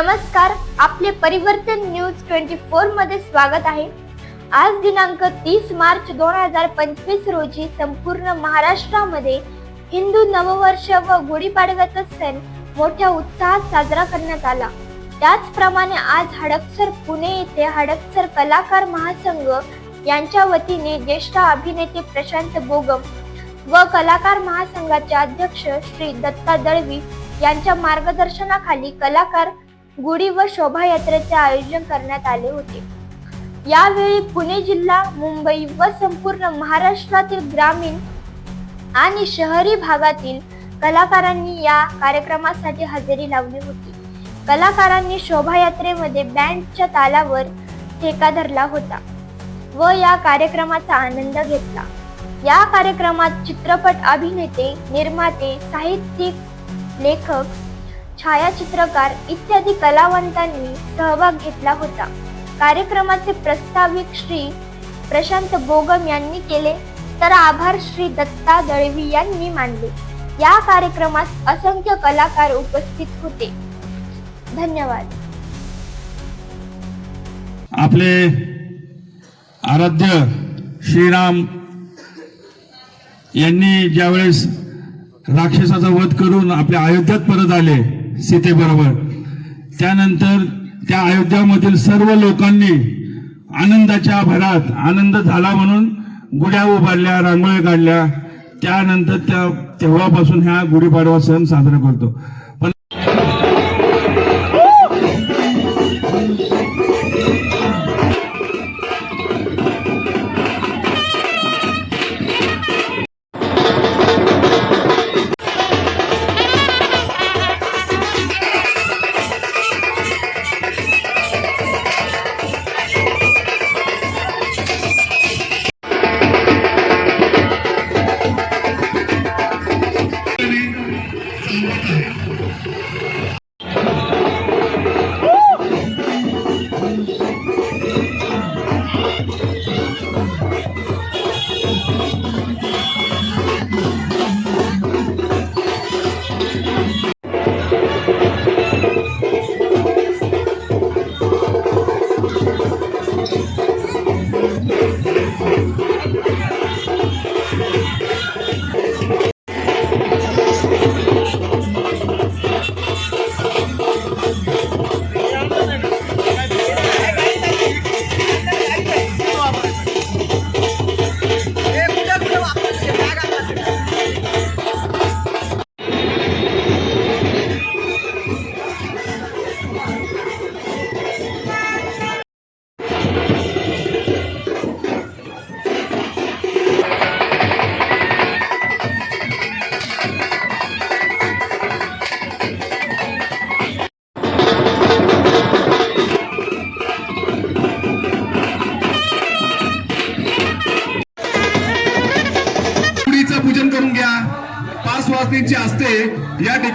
नमस्कार आपले परिवर्तन न्यूज ट्वेंटी फोरमध्ये स्वागत आहे. आज दिनांक तीस मार्च दोन हजार पंचवीस रोजी संपूर्ण महाराष्ट्रामध्ये हिंदू नववर्ष व गुढीपाडव्याचा सण मोठ्या उत्साहात साजरा करण्यात आला. त्याचप्रमाणे आज हडपसर पुणे येथे हडपसर कलाकार महासंघ यांच्या वतीने ज्येष्ठ अभिनेते प्रशांत बोगम व कलाकार महासंघाचे अध्यक्ष श्री दत्ता दळवी यांच्या मार्गदर्शनाखाली कलाकार गुढी व शोभायात्रेचे आयोजन करण्यात आले होते. यावेळी पुणे जिल्हा मुंबई व संपूर्ण महाराष्ट्रातील ग्रामीण आणि शहरी भागातील कलाकारांनी या कार्यक्रमासाठी हजेरी लावली होती. कलाकारांनी शोभायात्रेमध्ये बँडच्या तालावर ठेका धरला होता व या कार्यक्रमाचा आनंद घेतला. या कार्यक्रमात चित्रपट अभिनेते निर्माते साहित्यिक लेखक छायाचित्रकार इत्यादी कलावंतांनी सहभाग घेतला होता. कार्यक्रमाचे प्रस्ताविक श्री प्रशांत बोगम यांनी केले तर आभार श्री दत्ता दळवी यांनी मानले. या कार्यक्रमात असंख्य कलाकार उपस्थित होते. धन्यवाद. आपले आराध्य श्रीराम यांनी ज्यावेळेस राक्षसाचा वध करून आपल्या अयोध्यात परत आले सीतेबरोबर. त्यानंतर त्या अयोध्यामधील सर्व लोकांनी आनंदाच्या भरात आनंद झाला म्हणून गुड्या उभारल्या रांगोळ्या काढल्या. त्यानंतर त्या तेव्हापासून ह्या गुढीपाडवा सण साजरा करतो.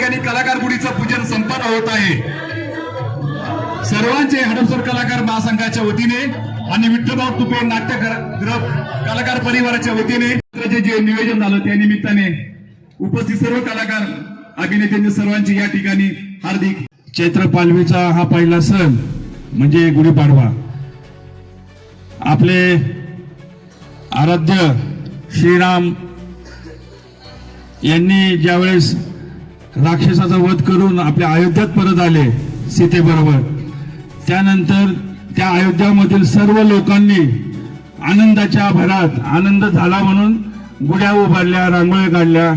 ठिकाणी कलाकार गुढीचं पूजन संपन्न होत आहे. सर्वांचे हडपसर कलाकार महासंघाच्या वतीने आणि विठ्ठलभाऊ तुपे नाट्य कलाकार परिवाराच्या वतीने जे जे नियोजन झालं त्या निमित्ताने उपस्थित सर्व कलाकार अभिनेत्यांनी सर्वांची या ठिकाणी हार्दिक चैत्र पालवीचा हा पहिला सण म्हणजे गुढीपाडवा. आपले आराध्य श्रीराम यांनी ज्यावेळेस राक्षसाचा वध करून आपल्या अयोध्यात परत आले सीतेबरोबर. त्यानंतर त्या अयोध्यामधील सर्व लोकांनी आनंदाच्या भरात आनंद झाला म्हणून गुड्या उभारल्या रांगोळ्या काढल्या.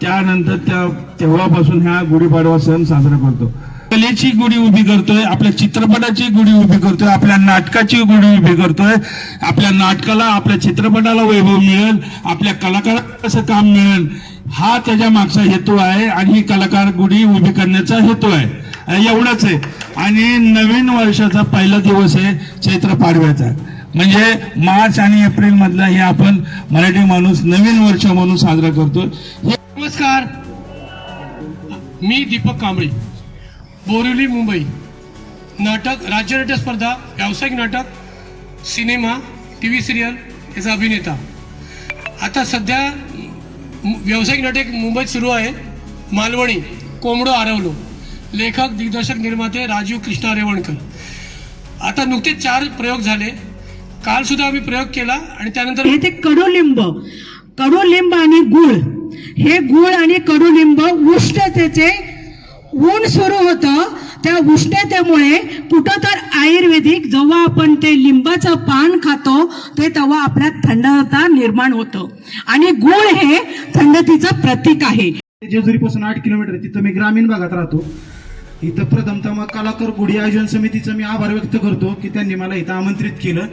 त्यानंतर त्या तेव्हापासून ह्या गुढीपाडवा सण साजरा करतो. कलेची गुढी उभी करतोय आपल्या चित्रपटाची गुढी उभी करतोय आपल्या नाटकाची गुढी उभी करतोय. आपल्या नाटकाला आपल्या चित्रपटाला वैभव मिळेल आपल्या कलाकाराला कसं काम मिळेल. हा त्याच्या मागचा हेतू आहे आणि ही कलाकार गुढी उभी करण्याचा हेतू आहे. आणि आहे. आणि नवीन वर्षाचा पहिला दिवस आहे चैत्र पाडव्याचा. म्हणजे मार्च आणि एप्रिल मधला हे आपण मराठी माणूस नवीन वर्ष म्हणून साजरा करतो नमस्कार. मी दीपक कांबळे. बोरिवली मुंबई. नाटक राज्यनाट्य स्पर्धा व्यावसायिक नाटक सिनेमा टी व्ही सिरियल याचा अभिनेता. आता सध्या मु- व्यावसायिक नाटक मुंबईत सुरू आहे. मालवणी कोंबडो आरवलो. लेखक दिग्दर्शक निर्माते राजीव कृष्णा रेवणकर. आता नुकतेच चार प्रयोग झाले. काल सुद्धा आम्ही प्रयोग केला आणि त्यानंतर हे ते कडुलिंब. कडुलिंब आणि गुळ. हे गुळ आणि कडुलिंब उष्णतेचे ऊन सुरू होतं. त्या उष्णतेमुळे कुठं तर आयुर्वेदिक जेव्हा आपण ते लिंबाचं पान खातो ते तेव्हा आपल्यात थंडता निर्माण होतं. आणि गुळ हे थंडतीचं प्रतीक आहे. जेजुरीपासून आठ किलोमीटर तिथं मी ग्रामीण भागात राहतो. इथं प्रथमतः मग कलाकार गुढी आयोजन समितीचं मी आभार व्यक्त करतो की त्यांनी मला इथं आमंत्रित केलं.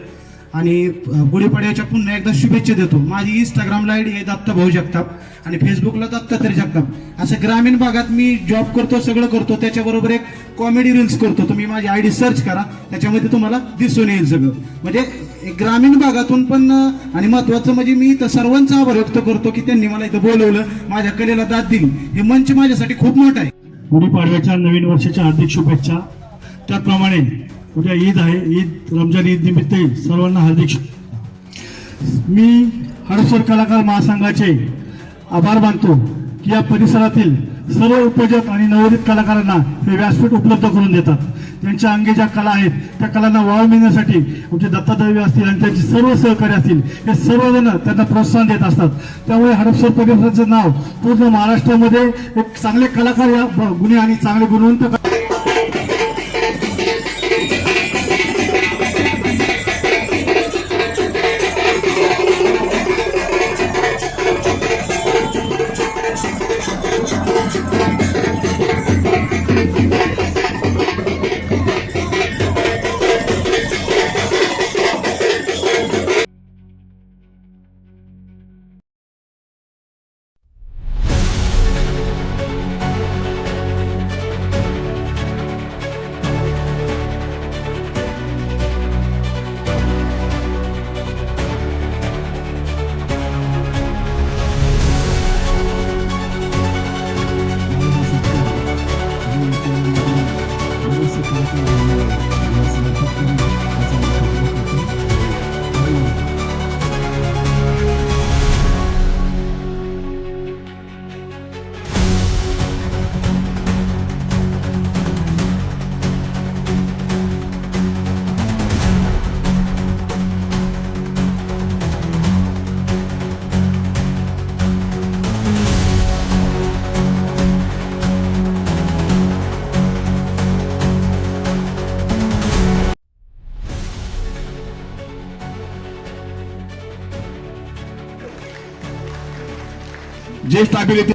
आणि गुढीपाड्याच्या गुढीपाडव्याच्या पुन्हा एकदा शुभेच्छा देतो. माझी इंस्टाग्रामला आयडी आहे दत्ता भाऊ जगताप आणि फेसबुकला दत्तात्रय जगताप. असं ग्रामीण भागात मी जॉब करतो सगळं करतो त्याच्याबरोबर एक कॉमेडी रील्स करतो. तुम्ही माझी आयडी सर्च करा त्याच्यामध्ये तुम्हाला दिसून येईल सगळं. म्हणजे ग्रामीण भागातून पण आणि महत्वाचं म्हणजे मी इथं सर्वांचा आभार व्यक्त करतो की त्यांनी मला इथं बोलवलं माझ्या कलेला दाद दिली. हे मंच माझ्यासाठी खूप मोठं आहे. गुढीपाडव्याच्या नवीन वर्षाच्या हार्दिक शुभेच्छा. त्याचप्रमाणे उद्या ईद आहे. ईद रमजान ईद निमित्त सर्वांना हार्दिक मी हडपसर कलाकार महासंघाचे आभार मानतो की या परिसरातील सर्व उपजक आणि नवोदित कलाकारांना हे व्यासपीठ उपलब्ध करून देतात. त्यांच्या अंगी ज्या कला आहेत त्या कलांना वाव मिळण्यासाठी आमचे दत्तादेवी असतील आणि त्यांचे सर्व सहकारी असतील हे सर्वजण त्यांना प्रोत्साहन देत असतात. त्यामुळे हडपसर परिसराचं नाव पूर्ण महाराष्ट्रामध्ये एक चांगले कलाकार या गुन्हे आणि चांगले गुणवंत क- ज्येष्ठ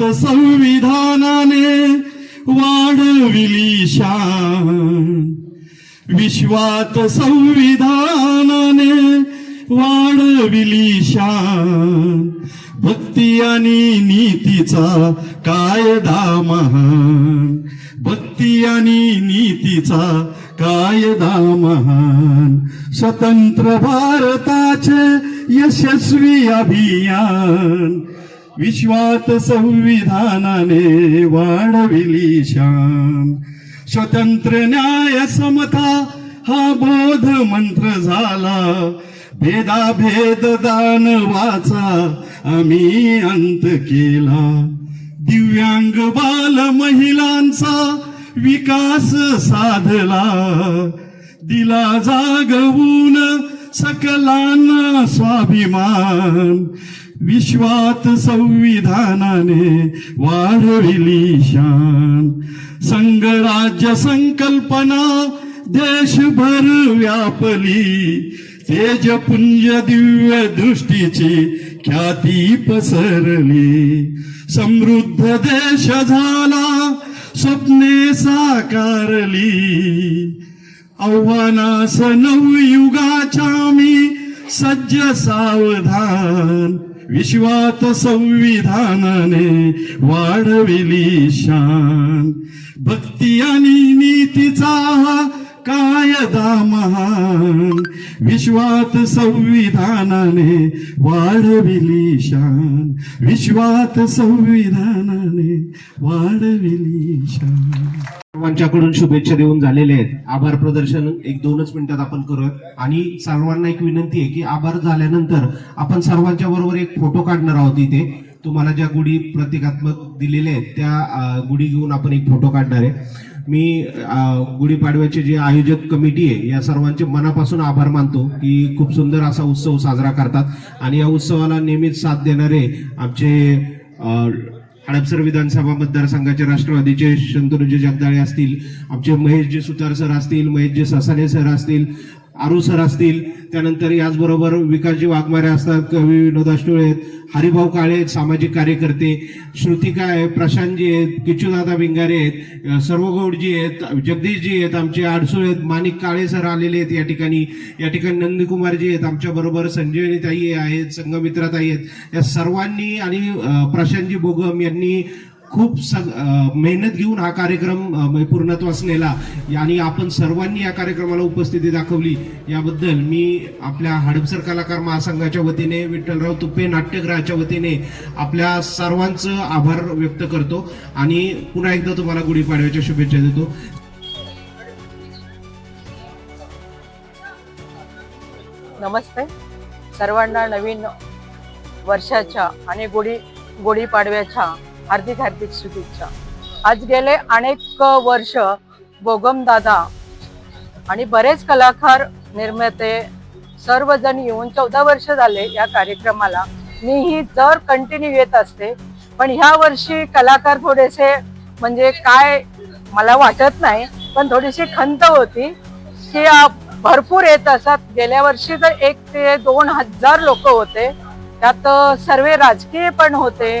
अभिनेते संविधानाने वाढविली शान. विश्वात संविधानाने वाढविली शान. भक्ती आणि नीतीचा कायदा महान. भक्ती आणि नीतीचा कायदा महान. स्वतंत्र भारताचे यशस्वी अभियान. विश्वात संविधानाने वाढविली शान. स्वतंत्र न्याय समता हा बोध मंत्र झाला. भेदाभेद दानवाचा आम्ही अंत केला. दिव्यांग बाल महिलांचा विकास साधला. दिला जागवून सकलांना स्वाभिमान. विश्वात संविधानाने वाढविली शान. संघराज्य संकल्पना देशभर व्यापली. तेजपुंज दिव्य दृष्टीची ख्याती पसरली. समृद्ध देश झाला स्वप्ने साकारली. आव्हानास नवयुगाच्या मी सज्ज सावधान. विश्वात संविधानाने वाढविली शान. भक्ती आणि नीतीचा कायदा महान. विश्वात संविधानाने वाढविली शान. विश्वात संविधानाने वाढविली शान. सर्वांच्याकडून शुभेच्छा देऊन झालेले आहेत. आभार प्रदर्शन एक दोनच मिनिटात आपण करूयात. आणि सर्वांना एक विनंती आहे की आभार झाल्यानंतर आपण सर्वांच्या बरोबर एक फोटो काढणार आहोत इथे. तुम्हाला ज्या गुढी प्रतिकात्मक दिलेल्या आहेत त्या गुढी घेऊन आपण एक फोटो काढणार आहे. मी गुढीपाडव्याचे जे आयोजक कमिटी आहे या सर्वांचे मनापासून आभार मानतो की खूप सुंदर असा उत्सव साजरा करतात. आणि या उत्सवाला नेहमीच साथ देणारे आमचे हडपसर विधानसभा मतदारसंघाचे राष्ट्रवादीचे शंतनुजी जगदाळे असतील आमचे महेशजी सुतार सर असतील महेशजी ससाने सर असतील आरू सर असतील त्यानंतर याचबरोबर विकासजी वाघमारे असतात कवी विनोद अष्टुळे आहेत हरिभाऊ काळे आहेत सामाजिक कार्यकर्ते श्रुतिका आहे प्रशांतजी आहेत किचूदादा भिंगारे आहेत अ, सर्वगौडजी आहेत जगदीशजी आहेत आमचे आडसूळ आहेत माणिक काळे सर आलेले आहेत या ठिकाणी या ठिकाणी नंदकुमारजी आहेत आमच्याबरोबर संजयनीताई आहेत संगमित्राताई आहेत या सर्वांनी आणि प्रशांतजी बोगम यांनी खूप सग मेहनत घेऊन हा कार्यक्रम म्हणजे पूर्णत्वास नेला आणि आपण सर्वांनी या कार्यक्रमाला उपस्थिती दाखवली याबद्दल मी आपल्या हडपसर कलाकार महासंघाच्या वतीने विठ्ठलराव तुपे नाट्यगृहाच्या वतीने आपल्या सर्वांचं आभार व्यक्त करतो आणि पुन्हा एकदा तुम्हाला गुढीपाडव्याच्या शुभेच्छा देतो. नमस्ते. सर्वांना नवीन वर्षाच्या आणि गुढी गुढीपाडव्याच्या हार्दिक हार्दिक शुभेच्छा. आज गेले अनेक वर्ष बोगमदादा आणि बरेच कलाकार निर्माते सर्वजण येऊन चौदा वर्ष झाले या कार्यक्रमाला. मीही जर कंटिन्यू येत असते पण ह्या वर्षी कलाकार थोडेसे म्हणजे काय मला वाटत नाही पण थोडीशी खंत होती. की भरपूर येत असतात गेल्या वर्षी तर एक ते दोन हजार लोक होते. त्यात सर्व राजकीय पण होते.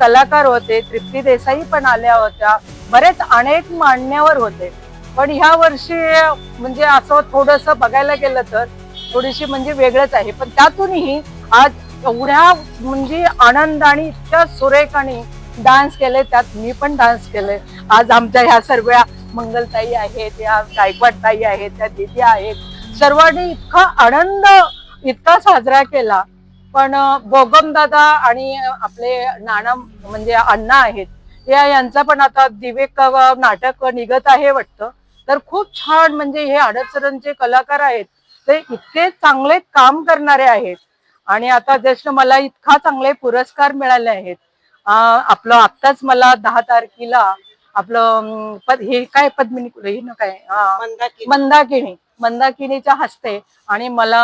कलाकार होते तृप्ती देसाई पण आल्या होत्या. बरेच अनेक मान्यवर होते. पण ह्या वर्षी म्हणजे असं थोडस बघायला गेलं तर थोडीशी म्हणजे वेगळंच आहे. पण त्यातूनही आज एवढ्या म्हणजे आनंद आणि इतक्या सुरेखाने डान्स केले त्यात मी पण डान्स केले. आज आमच्या ह्या सर्व मंगलताई आहेत या गायकवाडताई आहेत त्या दिदी आहेत. सर्वांनी इतका आनंद इतका साजरा केला. पण बोगम दादा आणि आपले नाना म्हणजे अण्णा आहेत या यांचा पण आता दिवेक अ, नाटक निघत आहे वाटतं. तर खूप छान म्हणजे हे हडपसरांचे कलाकार आहेत. ते इतके चांगले काम करणारे आहेत. आणि आता जस्ट मला इतका चांगले पुरस्कार मिळाले आहेत. अं, आपलं आत्ताच मला दहा तारखेला आपलं पद हे काय पद्मिनी हे न काय मंदाकिनी मंदाकिनीच्या हस्ते. आणि मला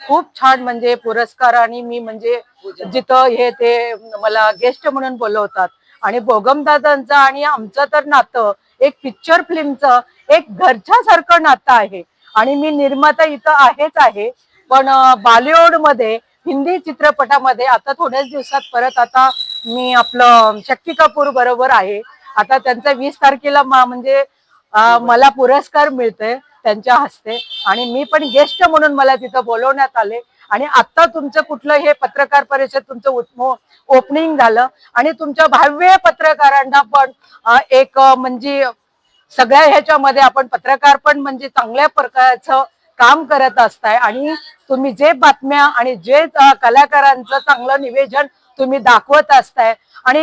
खूप छान म्हणजे पुरस्कार आणि मी म्हणजे जिथं हे ते मला गेस्ट म्हणून बोलवतात. आणि बोगमदादांचं आणि आमचं तर नातं एक पिक्चर फिल्मचं एक घरच्यासारखं नातं आहे. आणि मी निर्माता इथं आहेच आहे. पण बॉलिवूडमध्ये हिंदी चित्रपटामध्ये आता थोड्याच दिवसात परत आता मी आपलं शक्ती कपूर बरोबर आहे. आता त्यांचा वीस तारखेला म्हणजे मला पुरस्कार मिळतोय. त्यांच्या हस्ते. आणि मी पण गेस्ट म्हणून मला तिथं बोलवण्यात आले. आणि आता तुमचं कुठलं हे पत्रकार परिषद तुमचं ओपनिंग झालं. आणि तुमच्या भाव्य पत्रकारांना पण एक म्हणजे सगळ्या ह्याच्यामध्ये आपण पत्रकार पण म्हणजे चांगल्या प्रकारचं काम करत असताय. आणि तुम्ही जे बातम्या आणि जे कलाकारांचं चांगलं निवेदन तुम्ही दाखवत असताय. आणि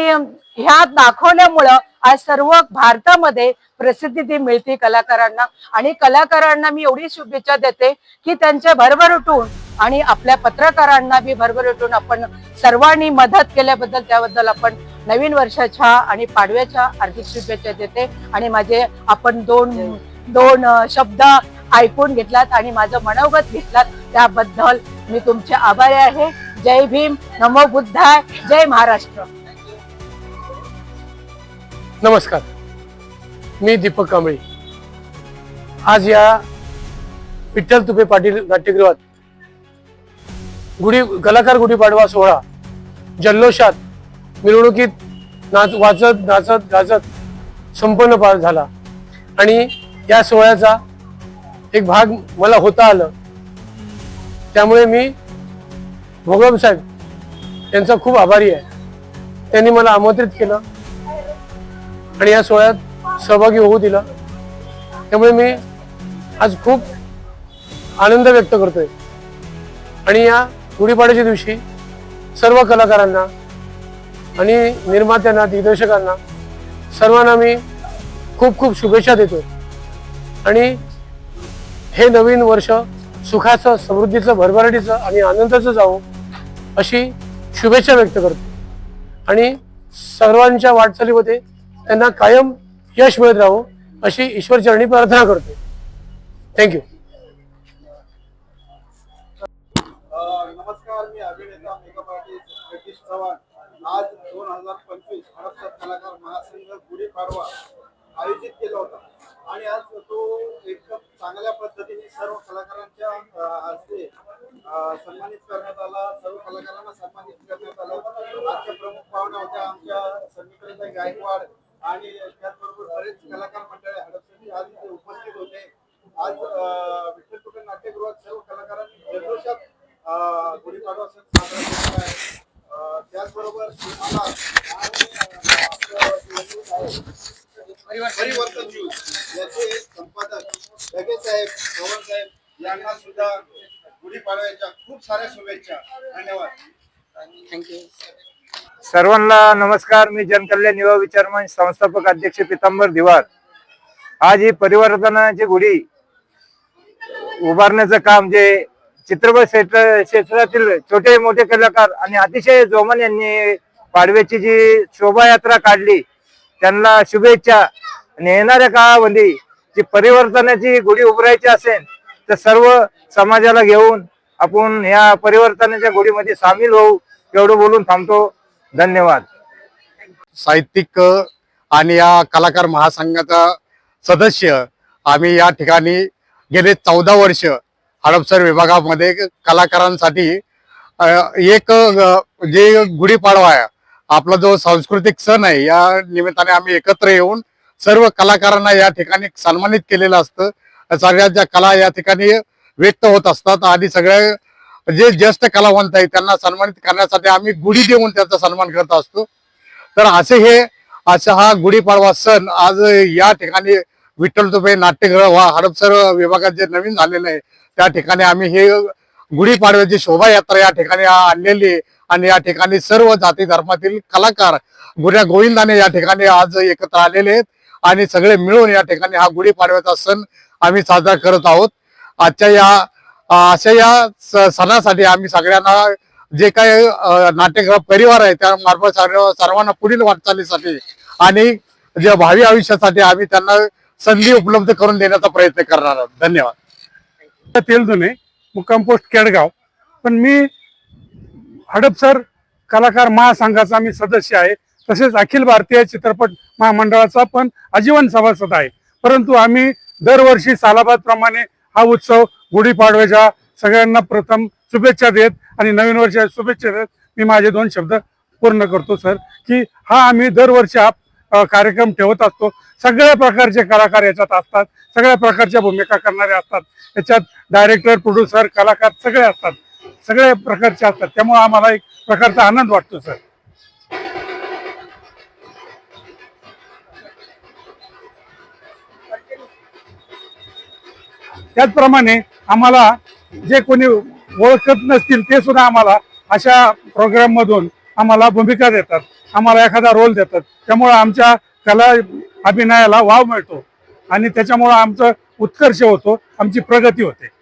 ह्या दाखवल्यामुळं आज सर्व भारतामध्ये प्रसिद्धी ती मिळते कलाकारांना. आणि कलाकारांना मी एवढी शुभेच्छा देते की त्यांच्या भरभराटून आणि आपल्या पत्रकारांना बी भरभराटून आपण सर्वांनी मदत केल्याबद्दल त्याबद्दल आपण नवीन वर्षाच्या आणि पाडव्याच्या हार्दिक शुभेच्छा देते. आणि माझे आपण दोन दोन शब्द ऐकून घेतलात आणि माझं मनोगत घेतलात. त्याबद्दल मी तुमचे आभारी आहे. जय भीम नमो बुद्धाय जय महाराष्ट्र. नमस्कार. मी दीपक कांबळे. आज या विठ्ठल तुपे पाटील नाट्यगृहात गुढी कलाकार गुढीपाडवा सोहळा जल्लोषात मिरवणुकीत नाच वाचत नाचत गाजत संपन्न पार झाला. आणि या सोहळ्याचा एक भाग मला होता आलं. त्यामुळे मी भोगम साहेब यांचा खूप आभारी आहे. त्यांनी मला आमंत्रित केलं आणि या सोहळ्यात सहभागी होऊ दिला. त्यामुळे मी आज खूप आनंद व्यक्त करतोय. आणि या गुढीपाड्याच्या दिवशी सर्व कलाकारांना आणि निर्मात्यांना दिग्दर्शकांना सर्वांना मी खूप खूप शुभेच्छा देतो आणि हे नवीन वर्ष सुखाचं समृद्धीचं भरभराटीचं आणि आनंदाचं जावं अशी शुभेच्छा व्यक्त करतो. आणि सर्वांच्या वाटचालीमध्ये त्यांना कायम यश मिळत राहो अशी ईश्वरचरणी प्रार्थना करतो. थँक्यू नमस्कार मी अभिनेता मेकअप आर्टिस्ट सतीश चव्हाण. आज दोन हजार पंचवीस महाराष्ट्र कलाकार महासंघ गुढीपाडवा आयोजित केला होता आणि आज तो एकदम चांगल्या पद्धतीने सर्व कलाकारांच्या अं, हस्ते अं, सन्मानित करण्यात आला सर्व कलाकारांना सन्मानित करण्यात आलं आजच्या प्रमुख पाहुण्या होत्या आमच्या संगीताई गायकवाड आणि त्याचबरोबर बरेच कलाकार मंडळी हडपसरी आज इथे उपस्थित होते आज अं, विठ्ठल कुटे नाट्यगृहात सर्व कलाकारांनी जल्लोषात अं, गुढीपाडवा सण साजरा केलेला आहे अं, त्याचबरोबर मला आणि, अं, आपलं जे news आहे, परिवर्तन न्यूज याचे संपादक लगे साहेब पवन साहेब यांना सुद्धा गुढीपाडव्याच्या खूप साऱ्या सर्वांना नमस्कार. मी जनकल्याण युवा विचार मंच संस्थापक अध्यक्ष पितांबर दिवार. आज ही परिवर्तनाची गुढी उभारण्याचं काम जे चित्रपट क्षेत्र क्षेत्रातील छोटे मोठे कलाकार आणि अतिशय जोमन यांनी पाडव्याची जी शोभायात्रा काढली त्यांना शुभेच्छा. आणि येणाऱ्या काळामध्ये जी परिवर्तनाची गुढी उभारायची असेल तर सर्व समाजाला घेऊन आपण या परिवर्तनाच्या गुढीमध्ये सामील होऊ एवढं बोलून थांबतो. धन्यवाद. साहित्यिक आणि या कलाकार महासंघाचा सदस्य आम्ही या ठिकाणी गेले चौदा वर्ष हडपसर विभागामध्ये कलाकारांसाठी एक जे गुढीपाडवा आहे आपला जो सांस्कृतिक सण आहे या निमित्ताने आम्ही एकत्र येऊन सर्व कलाकारांना या ठिकाणी सन्मानित केलेलं असतं. सगळ्या ज्या कला या ठिकाणी व्यक्त होत असतात. आणि सगळ्या जे ज्येष्ठ कलावंत आहेत त्यांना सन्मानित करण्यासाठी आम्ही गुढी देऊन त्यांचा सन्मान करत असतो. तर असे हे असा हा गुढीपाडवा सण आज या ठिकाणी विठ्ठल तुपे नाट्यगृह वा हडपसर विभागात जे नवीन झालेलं आहे त्या ठिकाणी आम्ही हे गुढीपाडव्याची शोभायात्रा या ठिकाणी आणलेली आहे. आणि या ठिकाणी सर्व जाती धर्मातील कलाकार गुऱ्या गोविंदाने या ठिकाणी आज एकत्र आलेले आहेत. आणि सगळे मिळून या ठिकाणी हा गुढीपाडव्याचा सण आम्ही साजरा करत आहोत. आजच्या या अशा या स- सणासाठी आम्ही सगळ्यांना जे काही अं, परिवार आहे त्या मार्फत सर्व सर्वांना पुढील वाटचालीसाठी आणि जे भावी आयुष्यासाठी आम्ही त्यांना संधी उपलब्ध करून देण्याचा प्रयत्न करणार आहोत. धन्यवाद. तेलदुने मुक्काम पोस्ट केडगाव. पण मी हडपसर कलाकार महासंघाचा मी सदस्य आहे. तसेच अखिल भारतीय चित्रपट महामंडळाचा पण आजीवन सभासद आहे. परंतु आम्ही दरवर्षी सालाबाद प्रमाणे हा उत्सव गुढीपाडव्याच्या सगळ्यांना प्रथम शुभेच्छा देत आणि नवीन वर्षाच्या शुभेच्छा देत. मी माझे दोन शब्द पूर्ण करतो सर की हा आम्ही दरवर्षी हा कार्यक्रम ठेवत असतो. सगळ्या प्रकारचे कलाकार याच्यात असतात सगळ्या प्रकारच्या भूमिका करणारे असतात. याच्यात डायरेक्टर प्रोड्युसर कलाकार सगळे असतात सगळ्या प्रकारचे असतात. त्यामुळे आम्हाला एक प्रकारचा आनंद वाटतो सर. त्याचप्रमाणे आम्हाला जे कोणी ओळखत नसतील ते सुद्धा आम्हाला अशा प्रोग्राममधून आम्हाला भूमिका देतात. आम्हाला एखादा रोल देतात. त्यामुळं आमच्या कला अभिनयाला वाव मिळतो. आणि त्याच्यामुळं आमचं उत्कर्ष होतो. आमची प्रगती होते.